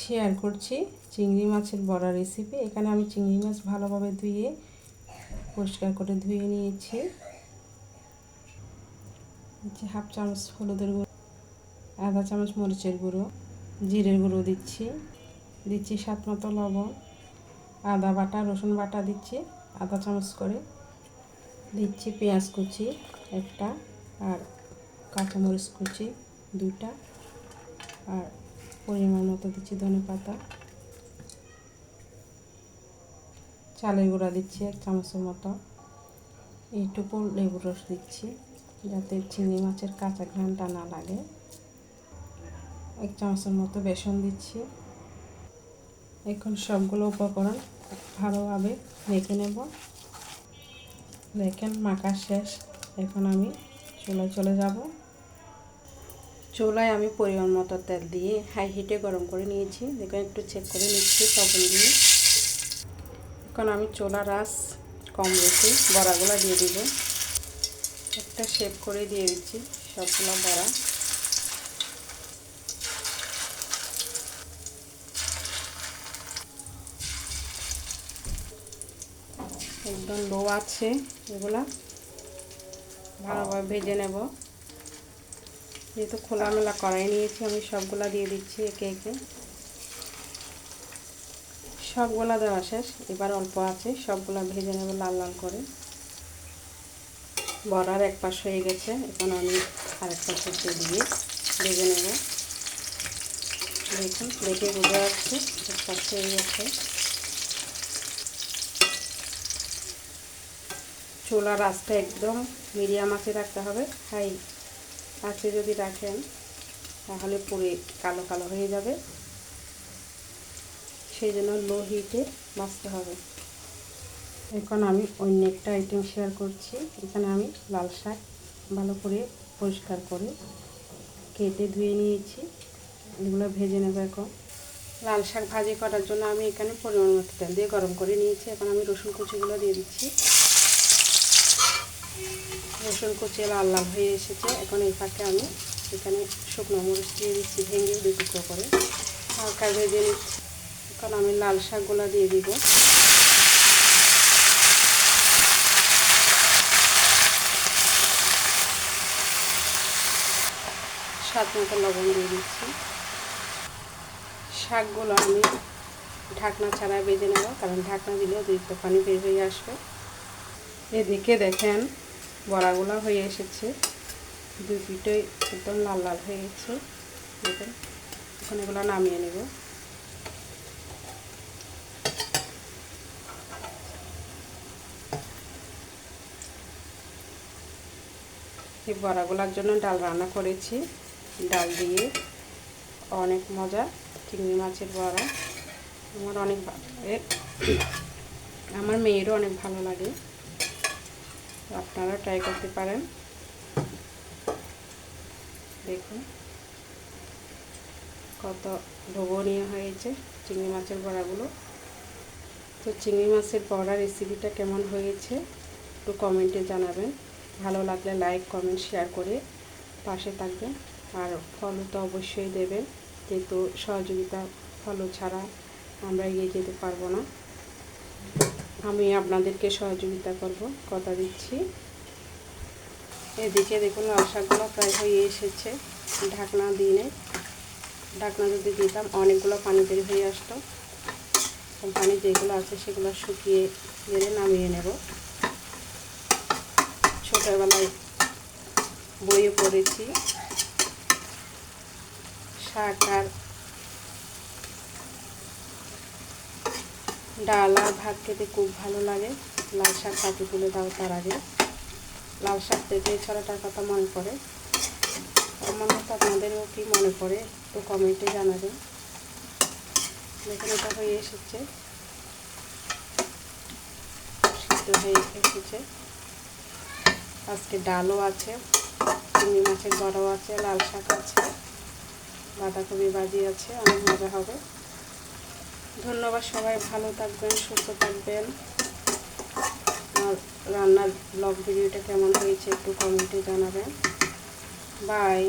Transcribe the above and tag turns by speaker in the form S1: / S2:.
S1: Share করছি চিংড়ি মাছের বড়া রেসিপি এখানে আমি চিংড়ি মাছ ভালোভাবে ধুয়ে, পরিষ্কার করে ধুয়ে নিয়েছি। হাফ চামচ হলুদের গুঁড়ো, আধা চামচ মরিচের গুঁড়ো, জিরের গুঁড়ো দিচ্ছি। দিচ্ছি সাত মতো লবণ, আদা বাটা, রসুন বাটা দিচ্ছি, আধা চামচ করে। দিচ্ছি পেঁয়াজ কুচি একটা আর কাঁচামরিচ কুচি দুটা আর পরিমাণ মতো দিচ্ছি ধনে পাতা। চালের গুঁড়া দিচ্ছি, এক চামচের মতো। এইটুকু লেবুর রস দিচ্ছি, যাতে চিংড়ি মাছের কাঁচা ঘ্রানটা না লাগে। এক চামচের মতো বেসন দিচ্ছি। এখন সবগুলো উপকরণ ভালোভাবে মেখে নেব। দেখেন, মাখা শেষ। এখন আমি চুলায় চলে যাব। চুলায় আমি পরিমাণ মতো তেল দিয়ে হাই হিটে গরম করে নিয়েছি। দেখুন, একটু চেক করে নিচ্ছি তখন দিয়ে। এখন আমি চোলা রাস কম রেখে বড়াগুলো দিয়ে দিব। একটা শেপ করে দিয়ে দিচ্ছি সবগুলো বড়া। একদম লো আছে এগুলা। ভালোভাবে ভেজে নেব। যেহেতু খোলামেলা কড়াই নিয়েছি, আমি সবগুলা দিয়ে দিচ্ছি একে একে। সবগুলা দেওয়া শেষ। এবার অল্প আছে, সবগুলা ভেজে নেব লাল লাল করে। বড়ার এক পাশ হয়ে গেছে, এখন আমি আরেক পাশে দিয়ে ভেজে নেব। দেখুন, দেখে বোঝা যাচ্ছে, এক পাশ হয়ে গেছে। চুলার আঁচটা একদম মিডিয়াম আঁচে রাখতে হবে, হাই। আঁচে যদি রাখেন, তাহলে পুরে কালো কালো হয়ে যাবে। সেই জন্য লো হিটে বাঁচতে হবে। এখন আমি অন্য একটা আইটেম শেয়ার করছি। এখানে আমি লাল শাক ভালো করে পরিষ্কার করে কেটে ধুয়ে নিয়েছি। এগুলো ভেজে নেব এখন। লাল শাক ভাজি করার জন্য আমি এখানে পরিমাণ মতো তেল দিয়ে গরম করে নিয়েছি। এখন আমি রসুন কুচিগুলো দিয়ে দিচ্ছি। রসুন কুচি লাল লাল হয়ে এসেছে। এখন এই ফাঁকে আমি এখানে শুকনো মরিচ দিয়ে দিচ্ছি, ভেঙে দুই টুকরো করে। হালকা ভেজে নিচ্ছি। এখন আমি লাল শাকগুলো দিয়ে দিব। স্বাদ মতো লবণ দিয়ে দিচ্ছি। শাকগুলো আমি ঢাকনা ছাড়া বেজে নেব, কারণ ঢাকনা দিলে অতিরিক্ত পানি বের হয়ে আসবে। এদিকে দেখেন বড়াগুলো হয়ে এসেছে। দুই পিঠে একদম লাল লাল হয়ে গেছে। দেখুন এখন এগুলো নামিয়ে নেব। এই বড়াগুলোর জন্য ডাল রান্না করেছি। ডাল দিয়ে অনেক মজা। চিংড়ি মাছের বড়া। আমার অনেক আমার মেয়েরও অনেক ভালো লাগে। আপনারা ট্রাই করতে পারেন। দেখুন। কত লোভনীয় হয়েছে চিংড়ি মাছের বড়াগুলো। তো চিংড়ি মাছের বড়া রেসিপিটা কেমন হয়েছে একটু কমেন্টে জানাবেন। ভালো লাগলে লাইক কমেন্ট শেয়ার করে পাশে থাকবেন। আর ফলো তো অবশ্যই দেবেন। যেহেতু সহযোগিতা ফলো ছাড়া আমরা এগিয়ে যেতে পারব না। আমি আপনাদেরকে সহযোগিতা করব, কথা দিচ্ছি। এদিকে দেখুন, লাল প্রায় হয়ে এসেছে ঢাকনা দিয়ে। ঢাকনা যদি দিতাম, অনেকগুলো পানি বের হয়ে আসতো। পানি যেগুলো আছে, সেগুলো শুকিয়ে গেলে নামিয়ে নেব। ছোটোবেলায় বইয়ে পড়েছি, শাক আর ডাল আর ভাত খেতে খুব ভালো লাগে। লাল শাক কাটি তুলে দাও তার আগে। লাল শাক থেকে ছড়াটার কথা মনে পড়ে। আমার মতো আপনাদেরও কি মনে পড়ে? তো কমেন্টে জানাবেন। দেখুন এটা হয়ে এসেছে। সিদ্ধ হয়ে এসেছে। আজকে ডালও আছে, চিংড়ি মাছের বড়াও আছে, লাল শাক আছে, বাঁধাকপি বাজি আছে, অনেক মজা হবে। ধন্যবাদ, সবাই ভালো থাকবেন, সুস্থ থাকবেন। আর রান্নার ব্লগ ভিডিওটা কেমন হয়েছে একটু কমেন্টে জানাবেন। বাই